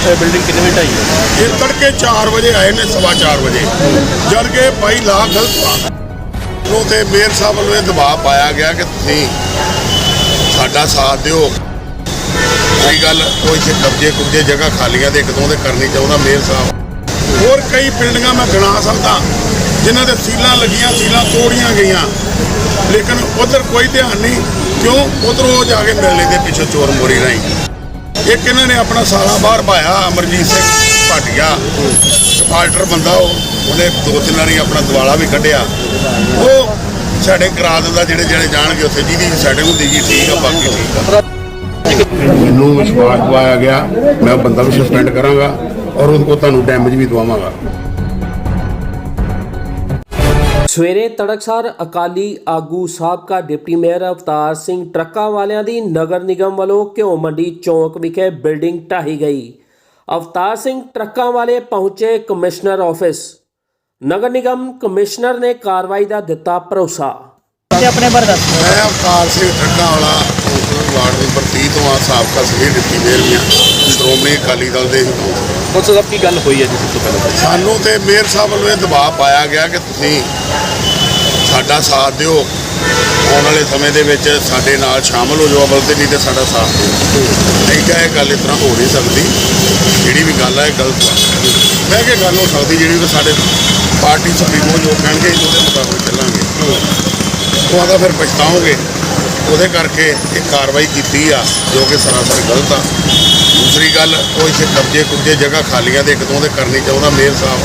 ਇਹ ਬਿਲਡਿੰਗ ਕਿੰਨੇ ਵਜੇ ਢਾਈ ਹੈ ਇਹ ਤੜਕੇ 4 ਵਜੇ ਆਏ ਨੇ, ਸਵਾ 4 ਵਜੇ। ਜਦ ਕਿ ਭਾਈ ਲਾ ਗਲਤ ਨੂੰ ਤੇ ਮੇਅਰ ਸਾਹਿਬ ਵੱਲੋਂ ਇਹ ਦਬਾਅ ਪਾਇਆ ਗਿਆ ਕਿ ਤੁਸੀਂ ਸਾਡਾ ਸਾਥ ਦਿਓ। ਕੋਈ ਗੱਲ, ਕੋਈ ਇੱਥੇ ਕਬਜ਼ੇ ਕੁਬਜ਼ੇ ਜਗ੍ਹਾ ਖਾਲੀਆਂ ਦੇ ਇੱਕ ਦੋ ਦੇ ਕਰਨੀ ਚਾਹੁੰਦਾ ਮੇਅਰ ਸਾਹਿਬ। ਹੋਰ ਕਈ ਬਿਲਡਿੰਗਾਂ ਮੈਂ ਗਿਣਾ ਸਕਦਾ, ਜਿਨ੍ਹਾਂ ਦੇ ਸੀਲਾਂ ਲੱਗੀਆਂ, ਸੀਲਾਂ ਤੋੜੀਆਂ ਗਈਆਂ। ਲੇਕਿਨ ਉਧਰ ਕੋਈ ਧਿਆਨ ਨਹੀਂ, ਕਿਉਂ? ਉਧਰ ਉਹ ਜਾ ਕੇ ਮਿਲ ਲੈਂਦੇ ਪਿੱਛੇ ਚੋਰ ਮੋਰੀ ਰਾਹੀਂ। ਇੱਕ ਇਹਨਾਂ ਨੇ ਆਪਣਾ ਸਾਲਾ ਬਾਹਰ ਪਾਇਆ, ਅਮਰਜੀਤ ਸਿੰਘ ਭਾਟੀਆ। ਡਿਫਾਲਟਰ ਬੰਦਾ ਉਹ ਉਹਨੇ ਦੋ ਤਿੰਨ ਵਾਰੀ ਆਪਣਾ ਦਿਵਾਲਾ ਵੀ ਕੱਢਿਆ। ਉਹ ਸਾਡੇ ਕਰਾ ਦਿੰਦਾ, ਜਿਹੜੇ ਜਿਹੜੇ ਜਾਣਗੇ ਉੱਥੇ, ਜਿਹਦੀ ਸਾਡੇ ਹੁੰਦੀ ਜੀ, ਠੀਕ ਆ, ਬਾਕੀ ਠੀਕ ਆ। ਮੈਨੂੰ ਵਿਸ਼ਵਾਸ ਦਵਾਇਆ ਗਿਆ, ਮੈਂ ਬੰਦਾ ਵੀ ਸਸਪੈਂਡ ਕਰਾਂਗਾ ਔਰ ਉਹਦੇ ਕੋਲ ਤੁਹਾਨੂੰ ਡੈਮੇਜ ਵੀ ਦਵਾਵਾਂਗਾ। ਸਵੇਰੇ ਤੜਕਸਾਰ ਅਕਾਲੀ ਆਗੂ ਸਾਬਕਾ ਡਿਪਟੀ ਮੇਅਰ ਅਵਤਾਰ ਸਿੰਘ ਟਰੱਕਾਂ ਵਾਲਿਆਂ ਦੀ ਨਗਰ ਨਿਗਮ ਵੱਲੋਂ ਘਿਓ ਮੰਡੀ ਚੌਂਕ ਵਿਖੇ ਬਿਲਡਿੰਗ ਢਾਹੀ ਗਈ। ਅਵਤਾਰ ਸਿੰਘ ਟਰੱਕਾਂ ਵਾਲੇ ਪਹੁੰਚੇ commissioner office. Nagar Nigam commissioner ਨੇ ਕਾਰਵਾਈ ਦਾ ਦਿੱਤਾ ਭਰੋਸਾ। ਤੇ ਆਪਣੇ ਬਾਰੇ ਦੱਸ। ਮੈਂ ਅਵਤਾਰ ਸਿੰਘ ਠੱਗਾ ਵਾਲਾ ਵਾਰਡ ਨੰਬਰ 30 ਤੋਂ ਆ ਸਾਬਕਾ ਸਵੇਰ ਡਿਪਟੀ ਮੇਅਰ ਵੀ ਹਾਂ। ਸ਼੍ਰੋਮਣੀ ਅਕਾਲੀ ਦਲ ਦੇ ਕੌਂਸਲ ਸਾਹਿਬ ਕੀ ਗੱਲ ਹੋਈ ਹੈ ਜੀ ਸਭ ਤੋਂ ਪਹਿਲਾਂ? ਸਾਨੂੰ ਤੇ ਮੇਅਰ ਸਾਹਿਬ ਵੱਲੋਂ ਇਹ ਦਬਾਅ ਪਾਇਆ ਗਿਆ ਕਿ ਤੁਸੀਂ ਸਾਡਾ ਸਾਥ ਦਿਓ। ਆਉਣ ਵਾਲੇ ਸਮੇਂ ਦੇ ਵਿੱਚ ਸਾਡੇ ਨਾਲ ਸ਼ਾਮਲ ਹੋ ਜਾਓ ਅਵਲ ਤੇ ਨਹੀਂ ਤੇ ਸਾਡਾ ਸਾਥ ਦਿਓ। ਨਹੀਂ ਕਿ ਇਹ ਗੱਲ ਇਸ ਤਰ੍ਹਾਂ ਹੋ ਨਹੀਂ ਸਕਦੀ। ਜਿਹੜੀ ਵੀ ਗੱਲ ਹੈ ਇਹ ਗਲਤ ਹੈ ਮੈਂ ਕਿ ਗੱਲ ਹੋ ਸਕਦੀ ਜਿਹੜੀ ਵੀ ਸਾਡੇ ਪਾਰਟੀ ਸੁਪਰੀਮੋ ਜੋ ਕਹਿਣਗੇ ਉਹਦੇ ਮੁਤਾਬਕ ਚੱਲਾਂਗੇ। ਉਹ ਆਦਾ ਫਿਰ ਪਛਤਾਓਗੇ। ਉਹਦੇ ਕਰਕੇ ਇਹ ਕਾਰਵਾਈ ਕੀਤੀ ਆ ਜੋ ਕਿ ਸਰਾਸਰ ਗਲਤ ਆ। ਦੂਸਰੀ ਗੱਲ, ਉਹ ਇੱਥੇ ਕਬਜ਼ੇ ਕੁਬਜ਼ੇ ਜਗ੍ਹਾ ਖਾਲੀਆਂ ਦੇ ਇੱਕ ਦੋ ਦੇ ਕਰਨੀ ਚਾਹੁੰਦਾ ਮੇਅਰ ਸਾਹਿਬ।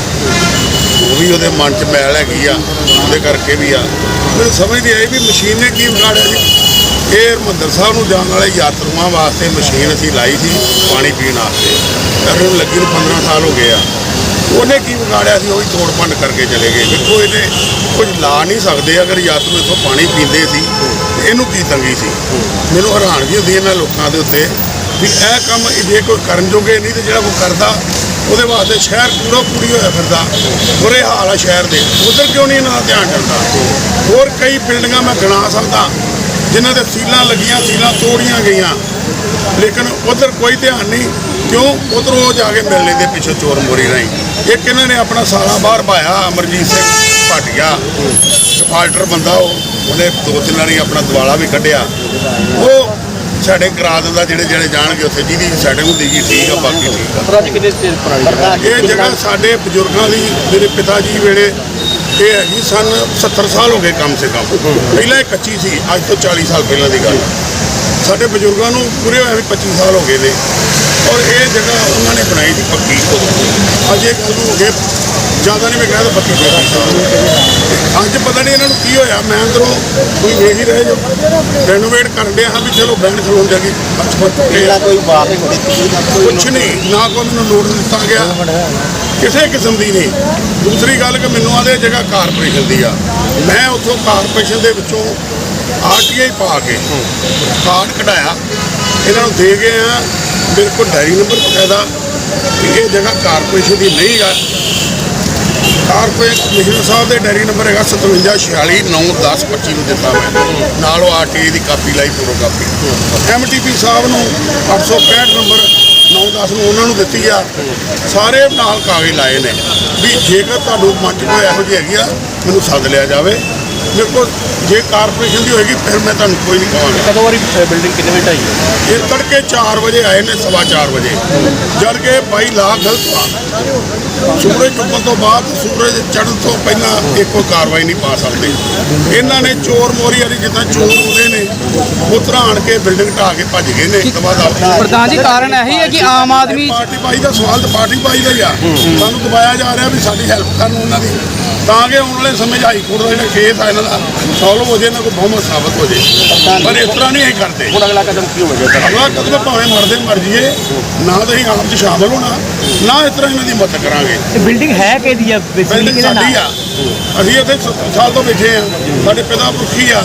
ਉਹ ਵੀ ਉਹਦੇ ਮਨ 'ਚ ਮੈਲ ਹੈਗੀ ਆ, ਉਹਦੇ ਕਰਕੇ ਵੀ ਆ। ਮੈਨੂੰ ਸਮਝ ਨਹੀਂ ਆਈ ਵੀ ਮਸ਼ੀਨ ਨੇ ਕੀ ਵਿਗਾੜਿਆ ਜੀ ਇਹ ਹਰਿਮੰਦਰ ਸਾਹਿਬ ਨੂੰ ਜਾਣ ਵਾਲੇ ਯਾਤਰੂਆਂ ਵਾਸਤੇ ਮਸ਼ੀਨ ਅਸੀਂ ਲਾਈ ਸੀ ਪਾਣੀ ਪੀਣ ਵਾਸਤੇ। ਪਰ ਉਹਨੂੰ ਲੱਗੀ ਨੂੰ 15 ਸਾਲ ਹੋ ਗਏ ਆ। ਉਹਨੇ ਕੀ ਵਿਗਾੜਿਆ ਸੀ, ਉਹ ਵੀ ਤੋੜ ਭੰਨ ਕਰਕੇ ਚਲੇ ਗਏ। ਦੇਖੋ ਇਹਨੇ ਕੁਝ ਲਾ ਨਹੀਂ ਸਕਦੇ, ਅਗਰ ਯਾਤਰੂ ਇੱਥੋਂ ਪਾਣੀ ਪੀਂਦੇ ਸੀ, ਤੇ ਇਹਨੂੰ ਕੀ ਤੰਗੀ ਸੀ? ਮੈਨੂੰ ਹੈਰਾਨਗੀ ਹੁੰਦੀ ਇਹਨਾਂ ਲੋਕਾਂ ਦੇ ਉੱਤੇ। ਵੀ ਇਹ ਕੰਮ ਜੇ ਕੋਈ ਕਰਨ ਜੋਗੇ ਨਹੀਂ ਤੇ ਜਿਹੜਾ ਕੋਈ ਕਰਦਾ, ਉਹਦੇ ਵਾਸਤੇ ਸ਼ਹਿਰ ਪੂਰਾ ਪੂਰੀ ਹੋਇਆ ਫਿਰਦਾ। ਬੁਰੇ ਹਾਲ ਆ ਸ਼ਹਿਰ ਦੇ। ਉਧਰ ਕਿਉਂ ਨਹੀਂ ਇਹਨਾਂ ਦਾ ਧਿਆਨ ਜਾਂਦਾ ਹੋਰ ਕਈ ਬਿਲਡਿੰਗਾਂ ਮੈਂ ਗਿਣਾ ਸਕਦਾ, ਜਿਨ੍ਹਾਂ ਦੇ ਸੀਲਾਂ ਲੱਗੀਆਂ, ਸੀਲਾਂ ਤੋੜੀਆਂ ਗਈਆਂ। ਲੇਕਿਨ ਉਧਰ ਕੋਈ ਧਿਆਨ ਨਹੀਂ, ਕਿਉਂ? ਉਧਰ ਉਹ ਜਾ ਕੇ ਮਿਲ ਲੈਂਦੇ ਪਿੱਛੇ ਚੋਰ ਮੋਰੀ ਰਾਹੀਂ। ਇੱਕ ਇਹਨਾਂ ਨੇ ਆਪਣਾ ਸਾਲਾ ਬਾਹਰ ਪਾਇਆ, ਅਮਰਜੀਤ ਸਿੰਘ ਭਾਟੀਆ। ਡਿਫਾਲਟਰ ਬੰਦਾ ਉਹ, ਉਹਨੇ ਦੋ ਤਿੰਨ ਵਾਰੀ ਆਪਣਾ ਦਿਵਾਲਾ ਵੀ ਕੱਢਿਆ। ਉਹ ਸਾਡੇ ਕਰਾ ਦਿੰਦਾ ਜਿਹੜੇ ਜਿਹੜੇ ਜਾਣਗੇ ਉੱਥੇ ਜਿਹਦੀ ਸੈਟਿੰਗ ਹੁੰਦੀ ਜੀ ਠੀਕ ਆ ਬਾਕੀ ਠੀਕ ਆ। ਅੱਜ ਕਿੰਨੇ ਚਿਰ ਪੁਰਾਣੀ ਹੈ? ਇਹ ਜਗ੍ਹਾ ਸਾਡੇ ਬਜ਼ੁਰਗਾਂ ਦੀ ਮੇਰੇ ਪਿਤਾ ਜੀ ਵੇਲੇ ਇਹ ਹੈਗੀ ਸਨ 70 ਸਾਲ ਹੋ ਗਏ ਕਮ ਸੇ ਕਮ। ਪਹਿਲਾਂ ਇਹ ਕੱਚੀ ਸੀ ਅੱਜ ਤੋਂ 40 ਸਾਲ ਪਹਿਲਾਂ ਦੀ ਗੱਲ। ਸਾਡੇ ਬਜ਼ੁਰਗਾਂ ਨੂੰ ਪੂਰੇ ਹੋਏ ਵੀ 25 ਸਾਲ ਹੋ ਗਏ ਨੇ। ਔਰ ਇਹ ਜਗ੍ਹਾ ਉਹਨਾਂ ਨੇ ਬਣਾਈ ਸੀ ਪੱਕੀ। ਅੱਜ ਇਹ ਗੱਲ ਨੂੰ ਹੋ ਗਏ ਜ਼ਿਆਦਾ ਨਹੀਂ ਮੈਂ ਕਹਿੰਦਾ ਪੱਕੀ ਹੋਈ ਅੱਜ ਪਤਾ ਨਹੀਂ ਇਹਨਾਂ ਨੂੰ ਕੀ ਹੋਇਆ ਮੈਂ ਅੰਦਰੋਂ ਕੋਈ ਵੇਖ ਹੀ ਰਹੇ ਜੋ ਰੈਨੋਵੇਟ ਕਰਨ ਦੇ ਹਾਂ ਵੀ ਚਲੋ ਬੈਂਡ ਖਲੋਣ ਜਾਗੀ ਜਿਹੜਾ ਕੋਈ ਬਾਤ ਨਹੀਂ ਹੋਣੀ। ਕੁਛ ਨਹੀਂ ਨਾ ਕੋਈ ਮੈਨੂੰ ਨੋਟਿਸ ਦਿੱਤਾ ਗਿਆ। ਕਿਸੇ ਕਿਸਮ ਦੀ ਨਹੀਂ। ਦੂਸਰੀ ਗੱਲ ਕਿ ਮੈਨੂੰ ਆਦੇ ਜਗ੍ਹਾ ਕਾਰਪੋਰੇਸ਼ਨ ਦੀ ਆ। ਮੈਂ ਉੱਥੋਂ ਕਾਰਪੋਰੇਸ਼ਨ ਦੇ ਵਿੱਚੋਂ ਆਰਟੀਆਈ ਪਾ ਕੇ ਕਾਰਡ ਕਢਾਇਆ। ਇਹਨਾਂ ਨੂੰ ਦੇ ਗਏ ਆ। ਮੇਰੇ ਕੋਲ ਡਾਇਰੀ ਨੰਬਰ ਬਕਾਇਦਾ ਕਿ ਇਹ ਜਗ੍ਹਾ ਕਾਰਪੋਰੇਸ਼ਨ ਦੀ ਨਹੀਂ ਆ। ਕਾਰਪੋਰੇਟ ਕਮਿਸ਼ਨਰ ਸਾਹਿਬ ਦੇ ਡਾਇਰੀ ਨੰਬਰ ਹੈਗਾ 574691091025 ਨੂੰ ਦਿੱਤਾ ਮੈਂ। ਨਾਲ ਉਹ ਆਰਟੀਆਈ ਦੀ ਕਾਪੀ ਲਾਈ, ਪੂਰੋ ਕਾਪੀ। ਐਮਟੀਪੀ ਸਾਹਿਬ ਨੂੰ 865 ਨੰਬਰ 910 ਨੂੰ ਉਹਨਾਂ ਨੂੰ ਦਿੱਤੀ ਆ। ਸਾਰੇ ਨਾਲ ਕਾਗਜ਼ ਲਾਏ ਨੇ। ਵੀ ਜੇਕਰ ਤੁਹਾਨੂੰ ਮਨ ਕੋਈ ਇਹੋ ਜਿਹੀ ਹੈਗੀ ਆ, ਮੈਨੂੰ ਸੱਦ ਲਿਆ ਜਾਵੇ। ਮੇਰੇ ਕੋਲ ਜੇ ਕਾਰਪੋਰੇਸ਼ਨ ਦੀ ਹੋਏਗੀ ਫਿਰ ਮੈਂ ਤੁਹਾਨੂੰ ਕੋਈ ਨਹੀਂ ਕਹਾਂਗਾ। ਕਦੋਂ ਵਾਰੀ ਬਿਲਡਿੰਗ ਕਿੰਨੇ ਵਜੇ ਢਾਈ ਹੈ ਇਹ ਤੜਕੇ 4 ਵਜੇ ਆਏ ਨੇ ਸਵਾ 4 ਵਜੇ। ਜਦ ਕਿ ਬਾਈ ਲਾ ਗਲਤ ਆ ਸੂਰਜ ਚੁੱਕਣ ਤੋਂ ਬਾਅਦ ਸੂਰਜ ਚੜ੍ਹਨ ਤੋਂ ਪਹਿਲਾਂ ਇਹ ਕੋਈ ਕਾਰਵਾਈ ਨਹੀਂ ਪਾ ਸਕਦੇ। ਇਹਨਾਂ ਨੇ ਚੋਰ ਮੋਰੀ ਵਾਲੀ ਜਿੱਦਾਂ ਚੋਰ ਹੁੰਦੇ ਨੇ ਉਤਰਾ ਆਣ ਕੇ ਬਿਲਡਿੰਗ ਢਾਹ ਕੇ ਭੱਜ ਗਏ ਨੇ ਦਵਾ ਦਾ ਪ੍ਰਧਾਨ ਜੀ ਕਾਰਨ ਇਹੀ ਹੈ ਕਿ ਆਮ ਆਦਮੀ ਪਾਰਟੀ ਬਾਈ ਦਾ ਸਵਾਲ ਤਾਂ ਪਾਰਟੀ ਬਾਈ ਦਾ ਹੀ ਆ। ਸਾਨੂੰ ਦਬਾਇਆ ਜਾ ਰਿਹਾ ਵੀ ਸਾਡੀ ਹੈਲਪ ਕਰਨ ਉਹਨਾਂ ਦੀ। ਤਾਂ ਕਿ ਆਉਣ ਵਾਲੇ ਸਮੇਂ 'ਚ ਹਾਈ ਕੋਰਟ ਦਾ ਜਿਹੜਾ ਕੇਸ ਆ ਇਹਨਾਂ ਦਾ ਸੋਲਵ ਹੋ ਜੇ ਇਹਨਾਂ ਕੋਲ ਬਹੁਮਤ ਸਾਬਤ ਹੋ ਜੇ। ਪਰ ਇਸ ਤਰ੍ਹਾਂ ਨਹੀਂ ਅਸੀਂ ਕਰਦੇ। ਹੁਣ ਅਗਲਾ ਕਦਮ ਕੀ ਹੋਵੇਗਾ ਤੁਹਾਡਾ ਅਗਲਾ ਕਦਮ ਭਾਵੇਂ ਮਰਦੇ ਮਰ ਜੀਏ ਨਾ ਤਾਂ ਅਸੀਂ ਆਪ 'ਚ ਸ਼ਾਮਲ ਹੋਣਾ ਨਾ ਇਸ ਤਰ੍ਹਾਂ ਇਹਨਾਂ ਦੀ ਮਦਦ ਕਰਾਂਗੇ। ਬਿਲਡਿੰਗ ਹੈ ਕਿਹਦੀ ਆ? ਬਿਲਡਿੰਗ ਸਾਡੀ ਆ। ਅਸੀਂ ਇੱਥੇ 70 ਸਾਲ ਤੋਂ ਬੈਠੇ ਆ। ਸਾਡੇ ਪਿਤਾ ਪੁਰਖੀ ਆ।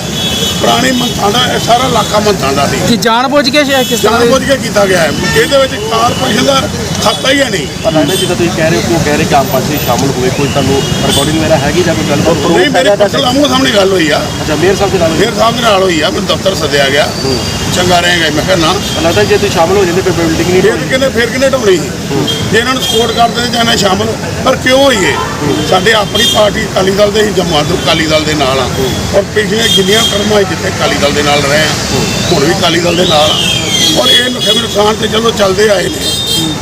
ਪੁਰਾਣੀ ਮੰਥਾਂ ਦਾ ਇਹ ਸਾਰਾ ਇਲਾਕਾ ਮੰਥਾਂ ਦਾ ਸੀ। ਕਿ ਜਾਣਬੁੱਝ ਕੇ ਸ਼ਾਇਦ ਕਿਸ ਤਰ੍ਹਾਂ ਜਾਣ ਦੇ ਬੁੱਝ ਕੇ ਕੀਤਾ ਗਿਆ ਹੈ। ਇਹਦੇ ਵਿੱਚ ਕਾਰਪੋਰੇਸ਼ਨ ਦਾ ਖਾਤਾ ਹੀ ਹੈ ਨਹੀਂ। ਪਰ ਲੱਗਦਾ ਜਿੱਦਾਂ ਤੁਸੀਂ ਕਹਿ ਰਹੇ ਹੋ ਕਿ ਉਹ ਕਹਿ ਰਹੇ ਕਿ ਆਮ ਪਾਰਟੀ ਸ਼ਾਮਲ ਹੋਏ ਕੋਈ ਤੁਹਾਨੂੰ ਰਿਕਾਰਡਿੰਗ ਵਗੈਰਾ ਹੈਗੀ ਜਾਂ ਕੋਈ ਗੱਲਬਾਤ ਨਹੀਂ ਮੇਰੇ ਪਰਸਨਲ ਆਮੋ ਸਾਹਮਣੇ ਗੱਲ ਹੋਈ ਆ। ਅੱਛਾ ਮੇਅਰ ਸਾਹਿਬ ਦੇ ਨਾਲ ਹੋਈ? ਫੇਰ ਸਾਹਿਬ ਦੇ ਨਾਲ ਹੋਈ ਆ ਮੈਨੂੰ ਦਫ਼ਤਰ ਸੱਦਿਆ ਗਿਆ। ਚੰਗਾ ਰਹੇਗਾ ਮੈਂ ਕਿਹਾ ਨਾ। ਲੱਗਦਾ ਜੇ ਤੁਸੀਂ ਸ਼ਾਮਲ ਹੋ ਜਾਂਦੇ ਫਿਰ ਬਿਲਡਿੰਗ ਨਹੀਂ ਫਿਰ ਕਿਨੇ ਫਿਰ ਕਿਨੇ ਢਾਉਣੀ ਸੀ? ਜੇ ਇਹਨਾਂ ਨੂੰ ਸਪੋਰਟ ਕਰਦੇ ਜਾਂ ਨਾ ਸ਼ਾਮਲ ਪਰ ਕਿਉਂ ਹੋਈਏ? ਸਾਡੇ ਆਪਣੀ ਪਾਰਟੀ ਅਕਾਲੀ ਦਲ ਦੇ ਹੀ ਜਮਾਤ ਅਕਾਲੀ ਦਲ ਦੇ ਨਾਲ ਆ। ਔਰ ਪਿਛਲੀਆਂ ਜਿੰਨੀਆਂ ਕਰਮਾਂ ਜਿੱਥੇ ਅਕਾਲੀ ਦਲ ਦੇ ਨਾਲ ਰਹੇ ਆ ਹੁਣ ਵੀ ਅਕਾਲੀ ਦਲ ਦੇ ਨਾਲ। ਔਰ ਇਹ ਨੁਕਸਾਨ ਨੁਕਸਾਨ ਤੇ ਚਲੋ ਚੱਲਦੇ ਆਏ ਨੇ।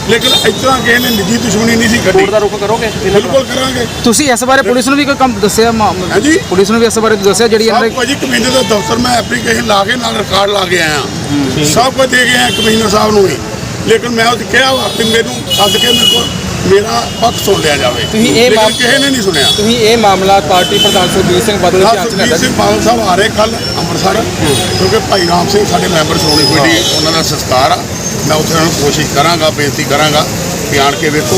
ਲੇਕਿਨ ਇਸ ਤਰ੍ਹਾਂ ਕਿਸੇ ਨੇ ਨਿੱਜੀ ਦੁਸ਼ਮਣੀ ਨਹੀਂ ਸੀ ਕੱਢੀ। ਦਾ ਰੁਖ ਕਰੋਗੇ? ਇਹਨਾਂ? ਬਿਲਕੁਲ ਕਰਾਂਗੇ। ਤੁਸੀਂ ਇਸ ਬਾਰੇ ਪੁਲਿਸ ਨੂੰ ਵੀ ਕੋਈ ਕੰਮ ਦੱਸਿਆ ਮਾ- ਹਾਂਜੀ? ਪੁਲਿਸ ਨੂੰ ਵੀ ਇਸ ਬਾਰੇ ਦੱਸਿਆ ਜਿਹੜੀ ਇਹਨਾਂ ਸਭ ਦੇ ਕੁਝ ਕਮਿਸ਼ਨਰ ਦਾ ਦਫ਼ਤਰ ਮੈਂ ਐਪਲੀਕੇਸ਼ਨ ਲਾ ਕੇ ਨਾਲ ਰਿਕਾਰਡ ਲਾ ਕੇ ਆਇਆ। ਸਭ ਕੁਝ ਦੇ ਕੇ ਆਇਆ ਕਮਿਸ਼ਨਰ ਸਾਹਿਬ ਨੂੰ ਵੀ। ਲੇਕਿਨ ਮੈਂ ਉਹ ਕਿਹਾ ਵਾ ਕਿ ਮੈਨੂੰ ਸੱਦ ਕੇ ਮੇਰੇ ਕੋਲ ਮੇਰਾ ਪੱਖ ਸੁਣ ਲਿਆ ਜਾਵੇ। ਤੁਸੀਂ ਇਹ ਲੇਕਿਨ ਕਿਸੇ ਨੇ ਨਹੀਂ ਸੁਣਿਆ। ਤੁਸੀਂ ਇਹ ਮਾਮਲਾ ਪਾਰਟੀ ਪ੍ਰਧਾਨ ਸੁਖਬੀਰ ਸਿੰਘ ਬਾਦਲ ਦੇ ਚ ਸੁਖਬੀਰ ਸਿੰਘ ਬਾਦਲ ਸਾਹਿਬ ਆ ਰਹੇ ਕੱਲ ਅੰਮ੍ਰਿਤਸਰ ਕਿਉਂਕਿ ਭਾਈ ਰਾਮ ਸਿੰਘ ਸਾਡੇ ਮੈਂਬਰ ਸ਼੍ਰੋਮਣੀ ਕਮੇਟੀ ਉਹਨਾਂ ਦਾ ਸੰਸਕਾਰ ਆ। ਮੈਂ ਉੱਥੇ ਉਹਨਾਂ ਨੂੰ ਕੋਸ਼ਿਸ਼ ਕਰਾਂਗਾ ਬੇਨਤੀ ਕਰਾਂਗਾ ਕਿ ਆਣ ਕੇ ਵੇਖੋ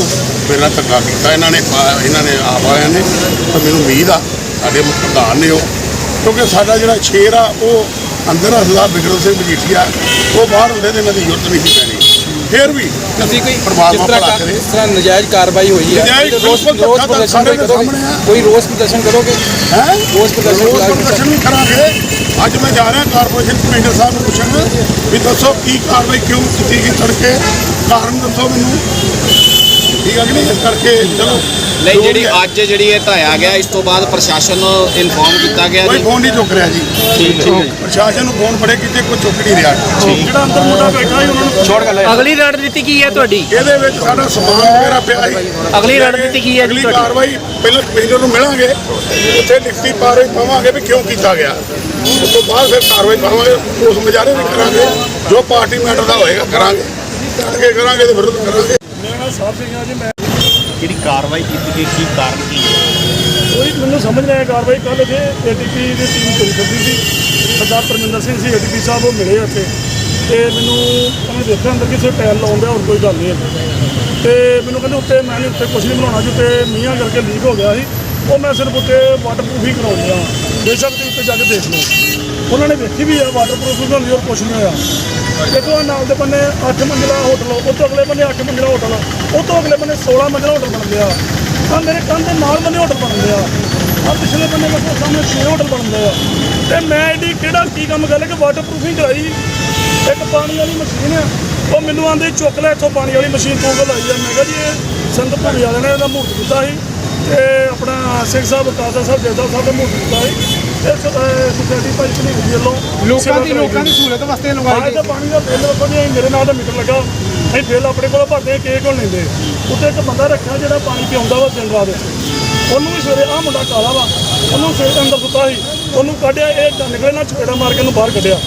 ਮੇਰੇ ਨਾਲ ਧੱਕਾ ਕੀਤਾ ਇਹਨਾਂ ਨੇ ਇਹਨਾਂ ਨੇ ਆਪ ਵਾਲਿਆਂ ਨੇ। ਤਾਂ ਮੈਨੂੰ ਉਮੀਦ ਆ ਸਾਡੇ ਪ੍ਰਧਾਨ ਨੇ ਉਹ। ਕਿਉਂਕਿ ਸਾਡਾ ਜਿਹੜਾ ਸ਼ੇਰ ਆ ਉਹ ਅੰਦਰ ਹਸਦਾ ਬਿਕਰਮ ਸਿੰਘ ਮਜੀਠੀਆ ਉਹ ਬਾਹਰ ਹੁੰਦੇ ਤੇ ਇਹਨਾਂ ਦੀ ਜ਼ਰੂਰਤ ਨਹੀਂ ਸੀ ਪੈਣੀ। ਫਿਰ ਵੀ ਤੁਸੀਂ ਕੋਈ ਜਿਸ ਤਰ੍ਹਾਂ ਜਿਸ ਤਰ੍ਹਾਂ ਨਜਾਇਜ਼ ਕਾਰਵਾਈ ਹੋਈ ਹੈ ਰੋਸ ਪ੍ਰਦਰਸ਼ਨ ਕਰੋਗੇ। ਕੋਈ ਰੋਸ ਪ੍ਰਦਰਸ਼ਨ ਕਰੋਗੇ? ਹੈ? ਰੋਸ ਪ੍ਰਦਰਸ਼ਨ ਰੋਸ ਕਰਾਂਗੇ। ਪ੍ਰਦਰਸ਼ਨ ਵੀ ਕਰਾਂਗੇ। ਅੱਜ ਮੈਂ ਜਾ ਰਿਹਾ ਕਾਰਪੋਰੇਸ਼ਨ ਕਮਿਸ਼ਨਰ ਸਾਹਿਬ ਨੂੰ ਪੁੱਛਣ ਵੀ ਦੱਸੋ ਕੀ ਕਾਰਵਾਈ ਕਿਉਂ ਕੀਤੀ ਗਈ ਤੜਕੇ? ਕਾਰਨ ਦੱਸੋ ਮੈਨੂੰ। ਠੀਕ ਹੈ ਕਿ ਨਹੀਂ? ਇਸ ਕਰਕੇ ਚਲੋ ਨਹੀਂ ਜਿਹੜੀ। ਅੱਜ ਜਿਹੜੀ ਇਹ ਢਾਇਆ ਗਿਆ ਇਸ ਤੋਂ ਬਾਅਦ ਪ੍ਰਸ਼ਾਸਨ ਨੂੰ ਇਨਫੋਰਮ ਕੀਤਾ ਗਿਆ ਕੋਈ ਜੀ? ਫੋਨ ਨਹੀਂ ਚੁੱਕ ਰਿਹਾ ਜੀ। ਠੀਕ ਹੈ ਜੀ। ਪ੍ਰਸ਼ਾਸਨ ਨੂੰ ਫੋਨ ਬੜੇ ਕੀਤੇ ਕੋਈ ਚੁੱਕ ਨਹੀਂ ਰਿਹਾ। ਜਿਹੜਾ ਅੰਦਰ ਮੁੰਡਾ ਬੈਠਾ ਸੀ ਉਹਨਾਂ ਨੂੰ ਛੋੜ ਗੱਲ ਅਗਲੀ ਰਣਨੀਤੀ ਕੀ ਹੈ ਤੁਹਾਡੀ? ਇਹਦੇ ਵਿੱਚ ਸਾਡਾ ਸਮਾਨ ਵਗੈਰਾ ਪਿਆ ਸੀ। ਅਗਲੀ ਰਣਨੀਤੀ ਕੀ ਹੈ ਜੀ ਅਗਲੀ ਤੁਹਾਡੀ? ਕਾਰਵਾਈ ਪਹਿਲਾਂ ਕਮਿਸ਼ਨਰ ਨੂੰ ਮਿਲਾਂਗੇ ਉੱਥੇ ਲਿਖਤੀ ਕਾਰਵਾਈ ਪਾਵਾਂਗੇ ਵੀ ਕਿਉਂ ਕੀਤਾ ਗਿਆ। ਉਸ ਤੋਂ ਬਾਅਦ ਫਿਰ ਕਾਰਵਾਈ ਪਾਵਾਂਗੇ ਉਸ ਮਜਾਰੇ ਵੀ ਕਰਾਂਗੇ ਜੋ ਪਾਰਟੀ ਮੈਟਰ ਦਾ ਹੋਏਗਾ ਕਰਾਂਗੇ। ਕਰਕੇ ਕਰਾਂਗੇ ਤੇ ਵਿਰੋਧ ਕਰਾਂਗੇ। ਮੇਰਾ ਨਾਮ ਸਾਹਿਬ ਸਿੰਘ ਆ ਜੀ ਮੈਂ ਜਿਹੜੀ ਕਾਰਵਾਈ ਕੀਤੀ ਗਈ? ਕੀ ਕਾਰਨ ਕੀ ਹੈ? ਕੋਈ ਮੈਨੂੰ ਸਮਝ ਨਹੀਂ ਆਇਆ ਕਾਰਵਾਈ ਕੱਲ ਜੇ ਏਟੀਪੀ ਦੀ ਟੀਮ ਤੁਰੀ ਫਿਰਦੀ ਸੀ। ਸਰਦਾਰ ਪਰਮਿੰਦਰ ਸਿੰਘ ਸੀ ਏਟੀਪੀ ਸਾਹਿਬ ਉਹ ਮਿਲੇ ਉੱਥੇ। ਤੇ ਮੈਨੂੰ ਉਹਨੇ ਦੇਖਿਆ ਅੰਦਰ ਕਿਸੇ ਟਾਇਲ ਲਾਉਂਦਾ ਹੋਰ ਕੋਈ ਗੱਲ ਨਹੀਂ ਤੇ ਮੈਨੂੰ ਕਹਿੰਦੇ ਉੱਤੇ ਮੈਂ ਨਹੀਂ ਉੱਤੇ ਕੁਝ ਨਹੀਂ ਬਣਾਉਣਾ ਜੀ ਉੱਤੇ ਮੀਂਹਾਂ ਕਰਕੇ ਲੀਕ ਹੋ ਗਿਆ ਸੀ। ਉਹ ਮੈਂ ਸਿਰਫ ਉੱਤੇ ਵਾਟਰਪ੍ਰੂਫ ਹੀ ਕਰਾਉਣੀ ਆ ਬੇਸ਼ੱਕ ਤੁਸੀਂ ਉੱਤੇ ਜਾ ਕੇ ਦੇਖ ਲਓ। ਉਹਨਾਂ ਨੇ ਵੇਖੀ ਵੀ ਆ ਵਾਟਰਪ੍ਰੂਫ ਬਣਾਉਣੀ ਔਰ ਕੁਝ ਨਹੀਂ ਹੋਇਆ। ਦੇਖੋ ਆਹ ਨਾਲ ਦੇ ਬੰਨੇ 8 ਮੰਜ਼ਿਲਾ ਹੋਟਲ ਉਹ ਤੋਂ ਅਗਲੇ ਬੰਨੇ 8 ਮੰਜ਼ਿਲਾ ਹੋਟਲ ਉਹ ਤੋਂ ਅਗਲੇ ਬੰਨੇ 16 ਮੰਜ਼ਿਲਾ ਹੋਟਲ ਬਣ ਗਿਆ। ਆ ਮੇਰੇ ਕੰਨ ਦੇ ਨਾਲ ਬੰਨੇ ਹੋਟਲ ਬਣ ਗਿਆ। ਆ ਪਿਛਲੇ ਬੰਨੇ ਮੇਰੇ ਸਾਹਮਣੇ 6 ਹੋਟਲ ਬਣ ਗਏ ਆ। ਤੇ ਮੈਂ ਇਹਦੀ ਕਿਹੜਾ ਕੀ ਕੰਮ ਕਰ ਲਿਆ ਕਿ ਵਾਟਰਪ੍ਰੂਫਿੰਗ ਕਰਾਈ? ਇੱਕ ਪਾਣੀ ਵਾਲੀ ਮਸ਼ੀਨ ਆ। ਉਹ ਮੈਨੂੰ ਆਂਦੇ ਚੁੱਕ ਲੈ, ਇੱਥੋਂ ਪਾਣੀ ਵਾਲੀ ਮਸ਼ੀਨ ਤੋਂ ਉਹ ਲਾਈ ਆ। ਮੈਂ ਕਿਹਾ ਜੀ, ਇਹ ਸੰਤ ਭੂਰੀ ਵਾਲਿਆਂ ਨੇ ਇਹਦਾ ਮੂਰਤ ਕੀਤਾ ਸੀ। ਤੇ ਆਪਣਾ ਸਿੰਘ ਸਾਹਿਬ ਕਾਜ਼ਾ ਸਾਹਿਬ ਜੈਦਾ ਸਾਹਿਬ ਦਾ ਮੂਰਤ ਕੀਤਾ ਸੀ। ਸੁਸਾਇਟੀ ਭਾਈ ਭਨੀ ਦੀ ਵੱਲੋਂ ਲੋਕਾਂ ਸੇਵਾ ਦੀ ਕਰਾਈ ਲੋਕਾਂ ਦੀ ਗਈ। ਸਹੂਲਤ ਵਾਸਤੇ ਹਾਂ ਲਗਾਈ ਇਹ ਤਾਂ ਪਾਣੀ ਦਾ ਬਿੱਲ ਮੇਰੇ ਨਾਲ ਦਾ ਮੀਟਰ ਲੱਗਾ। ਅਸੀਂ ਬਿੱਲ ਆਪਣੇ ਕੋਲ ਭਰਦੇ ਕੇ ਕੋਲ ਲੈਂਦੇ ਉੱਤੇ ਇੱਕ ਬੰਦਾ ਰੱਖਿਆ ਜਿਹੜਾ ਪਾਣੀ ਪਿਆਉਂਦਾ ਵਾ ਦਿਨ ਰਾਤ ਉਹਨੂੰ ਵੀ ਸਵੇਰੇ ਆ ਮੁੰਡਾ ਕਾਲਾ ਵਾ। ਉਹਨੂੰ ਸਵੇਰੇ ਅੰਦਰ ਸੁੱਤਾ ਸੀ। ਉਹਨੂੰ ਕੱਢਿਆ ਇਹ ਨਿਕਲੇ ਨਾ ਚਪੇੜਾ ਮਾਰ ਕੇ ਉਹਨੂੰ ਬਾਹਰ ਕੱਢਿਆ।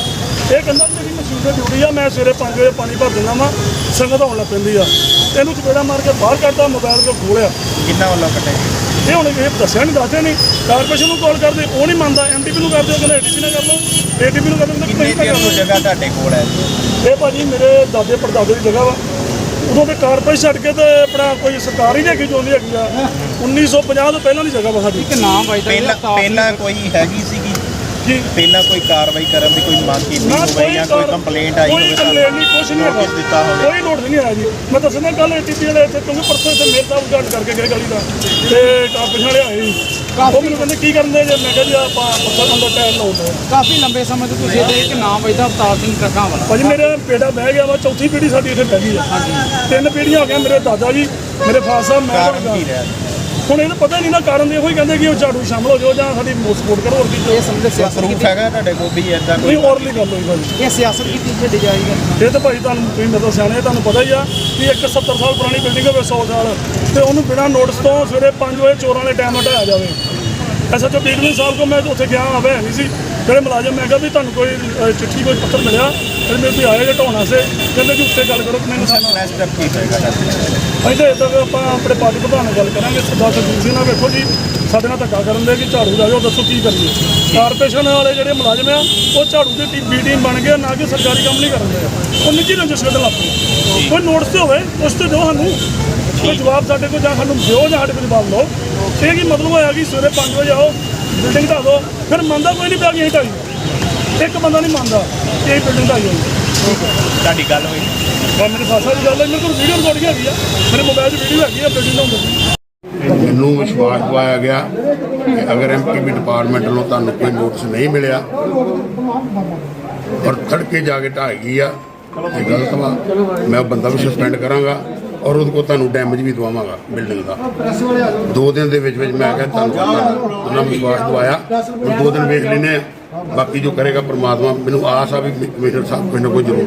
ਇਹ ਕਹਿੰਦਾ ਮੇਰੀ ਮਸ਼ੀਨ ਤੇ ਡਿਊਟੀ ਆ ਮੈਂ ਸਵੇਰੇ 5 ਵਜੇ ਪਾਣੀ ਭਰ ਦਿੰਦਾ ਵਾਂ। ਸੰਗਤ ਆਉਣ ਲੱਗ ਪੈਂਦੀ ਆ। ਇਹਨੂੰ ਚਪੇੜਾ ਮਾਰ ਕੇ ਬਾਹਰ ਕੱਢਦਾ ਮੋਬਾਈਲ ਕੋ ਖੋਲਿਆ ਕਿੰਨਾ ਵੱਲੋਂ ਕੱਟੇ ਇਹ ਹੁਣ ਇਹ ਦੱਸਿਆ ਨਹੀਂ ਦੱਸਦੇ ਨਹੀਂ ਕਾਰਪੋਰੇਸ਼ਨ ਨੂੰ ਕਾਲ ਕਰਦੇ ਉਹ ਨਹੀਂ ਮੰਨਦਾ। ਐਮਟੀਪੀ ਨੂੰ ਕਰਦੇ ਉਹ ਕਹਿੰਦਾ ਏਟੀਪੀ ਨਾਲ ਕਰ ਲਓ। ਏਟੀਪੀ ਨੂੰ ਕਰਦੇ ਕਹਿੰਦਾ ਨਹੀਂ ਕਰ ਲਓ ਜਗ੍ਹਾ ਤੁਹਾਡੇ ਕੋਲ ਹੈ? ਇਹ ਭਾਜੀ ਮੇਰੇ ਦਾਦੇ ਪੜਦਾਦੇ ਦੀ ਜਗ੍ਹਾ ਵਾ। ਉਦੋਂ ਤੇ ਕਾਰਪੋਰੇਸ਼ਨ ਛੱਡ ਕੇ ਤੇ ਆਪਣਾ ਕੋਈ ਸਰਕਾਰ ਹੀ ਨਹੀਂ ਹੈਗੀ ਚਾਹੁੰਦੀ ਹੈਗੀ ਆ। 1950 ਤੋਂ ਪਹਿਲਾਂ ਦੀ ਜਗ੍ਹਾ ਵਾ ਸਾਡੀ। ਇੱਕ ਨਾਮ ਵੱਜਦਾ ਪਹਿਲਾਂ। ਪਹਿਲਾਂ ਕੋਈ ਹੈਗੀ ਸੀਗੀ ਜੀ। ਪਹਿਲਾਂ ਕੋਈ ਕਾਰਵਾਈ ਕਰਨ ਦੀ ਕੋਈ ਮੰਗ ਕੀਤੀ ਨਾ ਹੋਵੇ ਜਾਂ ਕੋਈ ਕੰਪਲੇਂਟ ਆਈ ਕੋਈ ਹੋਵੇ ਕੰਪਲੇਂਟ ਨਹੀਂ ਕੁਛ ਨਹੀਂ ਹੈਗਾ। ਦਿੱਤਾ ਹੋਵੇ। ਕੋਈ ਨੋਟਿਸ ਨਹੀਂ ਆਇਆ ਜੀ। ਮੈਂ ਦੱਸਣਾ ਕੱਲ ਏਟੀਪੀ ਵਾਲੇ ਇੱਥੇ ਕਿਉਂਕਿ ਪਰਸੋਂ ਇੱਥੇ ਮੇਰੇ ਸਾਹਿਬ ਉਦਘਾਟਨ ਕਰਕੇ ਗਏ ਗਲੀ ਦਾ। ਤੇ ਕਾਰਪੋਰੇਸ਼ਨ ਵਾਲੇ ਆਏ ਸੀ। ਉਹ ਮੈਨੂੰ ਕਹਿੰਦੇ ਕੀ ਕਰਦੇ ਜੇ? ਮੈਂ ਕਿਹਾ ਜੀ ਆਪਾਂ ਪੱਥਰ ਅੰਦਰ ਟਾਇਲ ਲਾਉਂਦੇ ਕਾਫੀ ਲੰਬੇ ਸਮੇਂ ਤੋਂ ਤੁਸੀਂ ਇਹਦੇ ਇੱਕ ਨਾਮ ਵੱਜਦਾ ਅਵਤਾਰ ਸਿੰਘ ਟਰੱਕਾਂ ਵਾਲਾ। ਭਾਜੀ ਮੇਰੇ ਬੇਟਾ ਬਹਿ ਗਿਆ ਵਾ ਚੌਥੀ ਪੀੜ੍ਹੀ ਸਾਡੀ ਇੱਥੇ ਬਹਿ ਗਈ ਆ। ਤਿੰਨ ਪੀੜ੍ਹੀਆਂ ਹੋ ਗਈਆਂ ਮੇਰੇ ਦਾਦਾ ਜੀ ਮੇਰੇ ਫਾਦਰ ਸਾਹਿਬ ਮੈਂ ਹੁਣ ਇਹਨੂੰ ਪਤਾ ਨਹੀਂ ਨਾ ਕਾਰਨ ਦੇ ਉਹੀ ਕਹਿੰਦੇ ਕਿ ਉਹ ਝਾੜੂ ਸ਼ਾਮਲ ਹੋ ਜਾਓ ਜਾਂ ਸਾਡੀ ਸਪੋਰਟ ਕਰੋ ਹੋਰ ਕੀ ਇਹ ਸਮਝਦੇ ਸਿਆਸਤ ਪ੍ਰੂਫ ਕੀਤੀ ਹੈਗਾ ਤੁਹਾਡੇ ਕੋਲ ਵੀ ਇਦਾਂ ਨਹੀਂ ਕੋਈ ਔਰਲੀ ਗੱਲ ਹੋਈ ਭਾਜੀ। ਇਹ ਸਿਆਸਤ ਕੀਤੀ ਛੱਡੀ ਜਾਏਗੀ ਇਹ ਤਾਂ ਭਾਈ ਤੁਹਾਨੂੰ ਤੁਸੀਂ ਮੇਰੇ ਤੋਂ ਸਿਆਣੇ ਤੁਹਾਨੂੰ ਪਤਾ ਹੀ ਆ ਕਿ ਇੱਕ 70 ਸਾਲ ਪੁਰਾਣੀ ਬਿਲਡਿੰਗ ਹੋਵੇ 100 ਸਾਲ ਤੇ ਉਹਨੂੰ ਬਿਨਾਂ ਨੋਟਿਸ ਤੋਂ ਸਵੇਰੇ 5 ਵਜੇ ਚੋਰਾਂ ਵਾਲੇ ਟਾਈਮ ਹਟਾਇਆ ਜਾਵੇ। ਐਸਐਚਓ ਪੀਟਰਨ ਸਾਹਿਬ ਕੋ ਮੈਂ ਉੱਥੇ ਗਿਆ ਆਵੇ ਨਹੀਂ ਸੀ ਜਿਹੜੇ ਮੁਲਾਜ਼ਮ ਮੈਂ ਕਿਹਾ ਵੀ ਤੁਹਾਨੂੰ ਕੋਈ ਚਿੱਠੀ ਕੋਈ ਪੱਤਰ ਮਿਲਿਆ ਤੇ ਮੇਰੇ ਵੀ ਆਏ ਜੇ ਢਾਉਣ ਵਾਸਤੇ ਕਹਿੰਦੇ ਜੀ ਉੱਤੇ ਗੱਲ ਕਰੋ ਕਿ ਮੈਨੂੰ ਸਾਡਾ ਨੈਕਸਟ ਸਟੈਪ ਕੀ ਹੋਏਗਾ ਤੁਹਾਡਾ? ਅਸੀਂ ਤਾਂ ਇੱਦਾਂ ਆਪਾਂ ਆਪਣੇ ਪਾਰਟੀ ਪ੍ਰਧਾਨ ਨਾਲ ਗੱਲ ਕਰਾਂਗੇ ਸਰਦਾਰ ਸਰਜੀਤ ਸਿੰਘ ਨਾਲ ਵੇਖੋ ਜੀ ਸਾਡੇ ਨਾਲ ਧੱਕਾ ਕਰਨ ਦੇ ਕਿ ਝਾੜੂ ਜਾ ਦੱਸੋ ਕੀ ਕਰੀਏ। ਕਾਰਪੋਰੇਸ਼ਨ ਵਾਲੇ ਜਿਹੜੇ ਮੁਲਾਜ਼ਮ ਆ ਉਹ ਝਾੜੂ ਦੀ ਟੀਮ ਬੀ ਟੀਮ ਬਣ ਗਏ ਨਾ ਕਿ ਸਰਕਾਰੀ ਕੰਮ ਨਹੀਂ ਕਰਨ ਦੇ ਉਹ ਨਿੱਜੀ ਰੰਜਿਸ਼ ਕੱਢਣ ਲੱਗ ਪਏ। ਕੋਈ ਨੋਟਿਸ ਤੇ ਹੋਵੇ ਉਸ ਤੇ ਦਿਓ ਸਾਨੂੰ। ਕੋਈ ਜਵਾਬ ਸਾਡੇ ਕੋਲ ਜਾਂ ਸਾਨੂੰ ਦਿਓ ਜਾਂ ਸਾਡੇ ਕੋਲ ਜਵਾਬ ਲਓ। ਇਹ ਕੀ ਮਤਲਬ ਹੋਇਆ ਕਿ ਸਵੇਰੇ 5 ਵਜੇ ਆਓ ਬਿਲਡਿੰਗ ਢਾ ਦਿਓ ਫਿਰ ਮੰਨਦਾ ਕੋਈ ਨਹੀਂ ਪਿਆ ਕਿ ਅਸੀਂ ਢਾਈ ਇੱਕ ਬੰਦਾ ਨਹੀਂ ਮੰਨਦਾ। ਕਿ ਇਹ ਬਿਲਡਿੰਗ ਢਾਈ ਹੋਈ ਤੁਹਾਡੀ ਗੱਲ ਹੋਈ? ਮੈਂ ਮੇਰੇ ਸਾਥ ਸਾਡੀ ਗੱਲ ਹੈ ਮੇਰੇ ਕੋਲ ਵੀਡੀਓ ਰਿਕਾਰਡਿੰਗ ਹੈਗੀ ਆ। ਮੇਰੇ ਮੋਬਾਈਲ 'ਚ ਵੀਡੀਓ ਹੈਗੀ ਆ ਬਿਲਡਿੰਗ ਨੂੰ ਦੱਸੀ ਮੈਨੂੰ ਵਿਸ਼ਵਾਸ ਦਿਵਾਇਆ ਗਿਆ ਕਿ ਅਗਰ ਐਮਪੀਬੀ ਡਿਪਾਰਟਮੈਂਟ ਵੱਲੋਂ ਤੁਹਾਨੂੰ ਕੋਈ ਨੋਟਿਸ ਨਹੀਂ ਮਿਲਿਆ ਔਰ ਤੜਕੇ ਜਾ ਕੇ ਢਾਈ ਗਈ ਆ ਇਹ ਗਲਤ ਵਾ। ਮੈਂ ਉਹ ਬੰਦਾ ਵੀ ਸਸਪੈਂਡ ਕਰਾਂਗਾ ਔਰ ਉਹਦੇ ਕੋਲ ਤੁਹਾਨੂੰ ਡੈਮੇਜ ਵੀ ਦਵਾਵਾਂਗਾ ਬਿਲਡਿੰਗ ਦਾ। ਦੋ ਦਿਨ ਦੇ ਵਿੱਚ ਵਿੱਚ ਮੈਂ ਕਿਹਾ ਤੁਹਾਨੂੰ ਉਹਨਾਂ ਨੇ ਵਿਸ਼ਵਾਸ ਦਵਾਇਆ। ਹੁਣ ਦੋ ਦਿਨ ਵੇਖ ਲੈਨੇ ਆ। ਬਾਕੀ ਜੋ ਕਰੇਗਾ ਪ੍ਰਮਾਤਮਾ ਮੈਨੂੰ ਆਸ ਆ ਵੀ ਕਮਿਸ਼ਨਰ ਸਾਹਿਬ ਕੋਈ ਨਾ ਕੋਈ ਜ਼ਰੂਰ